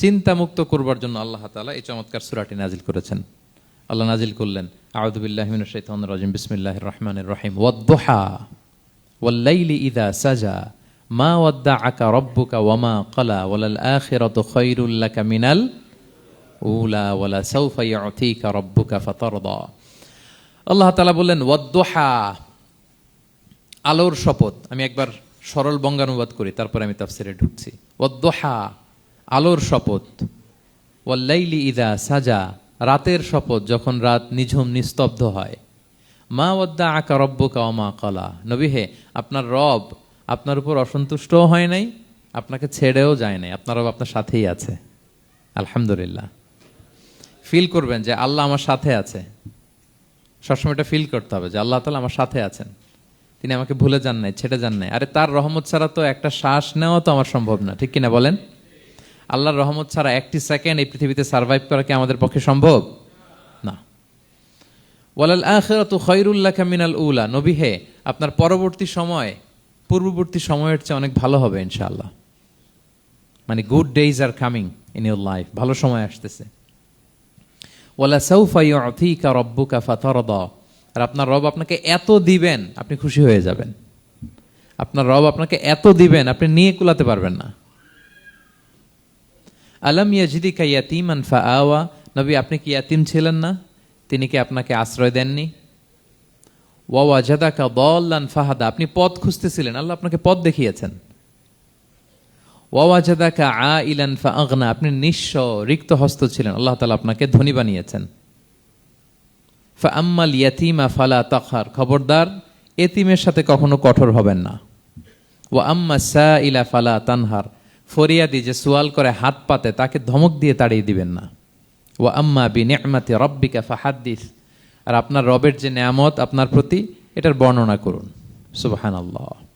চিন্তামুক্ত করবার জন্য আল্লাহ তালা এই চমৎকার সুরাটি নাজিল করেছেন। আল্লাহ নাজিল করলেন, আউযু বিল্লাহি মিনাশ শাইতানির রাজিম, বিসমিল্লাহির রহমানির রহিম ওয়াদ-দুহা ওয়াল-লাইলি সাজা, মা ওয়াদ্দাআকা রাব্বুকা ওয়ামা ক্বালা, ওয়ালাল আখিরাতু খায়রুল লাকা মিনাল উলা, ওয়ালা সাউফা ইউতিকা রাব্বুকা ফাতারদা। আল্লাহ তাআলা বললেন ওয়াদ-দুহা আলোর শপথ। আমি একবার সরল বঙ্গানুবাদ করি, তারপরে আমি তাফসিরে ঢুকছি। ওয়াদ-দুহা আলোর শপথ। ওয়াল্লাইলি ইদা সাজা, রাতের শপথ যখন রাত নিঝুম নিস্তব্ধ হয়। মা ওয়াদ্দা আকা রব্বুকা ওমা কলা নবী হে, আপনার রব আপনার উপর অসন্তুষ্টও হয় নাই, আপনাকে ছেড়েও যায় নাই, আপনার রব আপনার সাথেই আছে। আলহামদুলিল্লাহ। ফিল করবেন যে আল্লাহ আমার সাথে আছে। সবসময় এটা ফিল করতে হবে যে আল্লাহ তালা আমার সাথে আছেন। তিনি আমাকে ভুলে যান নাই, ছেড়ে যান নাই। আরে তার রহমত ছাড়া তো একটা শ্বাস নেওয়া তো আমার সম্ভব না, ঠিক কিনা বলেন? আল্লাহর রহমত ছাড়া একটি সেকেন্ড এই পৃথিবীতে সার্ভাইভ করা কি আমাদের পক্ষে সম্ভব? না। ওয়ালাল আখিরাতু খায়রুল্লাহ মিনাল উলা। নবী হে, আপনার পরবর্তী সময়, পূর্ববর্তী সময়ের চেয়ে অনেক ভালো হবে ইনশাআল্লাহ। মানে good days are coming in your life ভালো সময় আসতেছে। ওয়ালা সাউফা ইউতিকা রব্বুকা ফাতারদা। আর আপনার রব আপনাকে এত দিবেন, আপনি খুশি হয়ে যাবেন। আপনার রব আপনাকে এত দিবেন, আপনি নিয়ে কুলাতে পারবেন না। আলম ইয়াজিদিকা ইয়াতিমান ফা আওয়া নবী, আপনি কি ইয়াতিম ছিলেন না? তিনি কি আপনাকে আশ্রয় দেননি? ওয়া ওয়াজাদাকা দল্লান ফাহাদা। আপনি পথ খুঁজতেছিলেন, আল্লাহ আপনাকে পথ দেখিয়েছেন। ওয়া ওয়াজাদাকা আ ইলান ফা আগনা আপনি নিঃস্ব, রিক্ত হস্ত ছিলেন। আল্লাহ তালা আপনাকে ধনী বানিয়েছেন। ফা আম্মাল ইয়াতিমা ফালা তাখার। খবরদার, এতিমের সাথে কখনো কঠোর হবেন না। ওয়া আম্মা সা ইলা ফালা তানহার। ফরিয়াদি যে সোয়াল করে হাত পাতে, তাকে ধমক দিয়ে তাড়িয়ে দিবেন না। ও আম্মা বি নেমাতি রব্বিকা ফাহাদ্দিস। আর আপনার রবের যে নেয়ামত, আপনার প্রতি এটার বর্ণনা করুন। সুবাহান আল্লাহ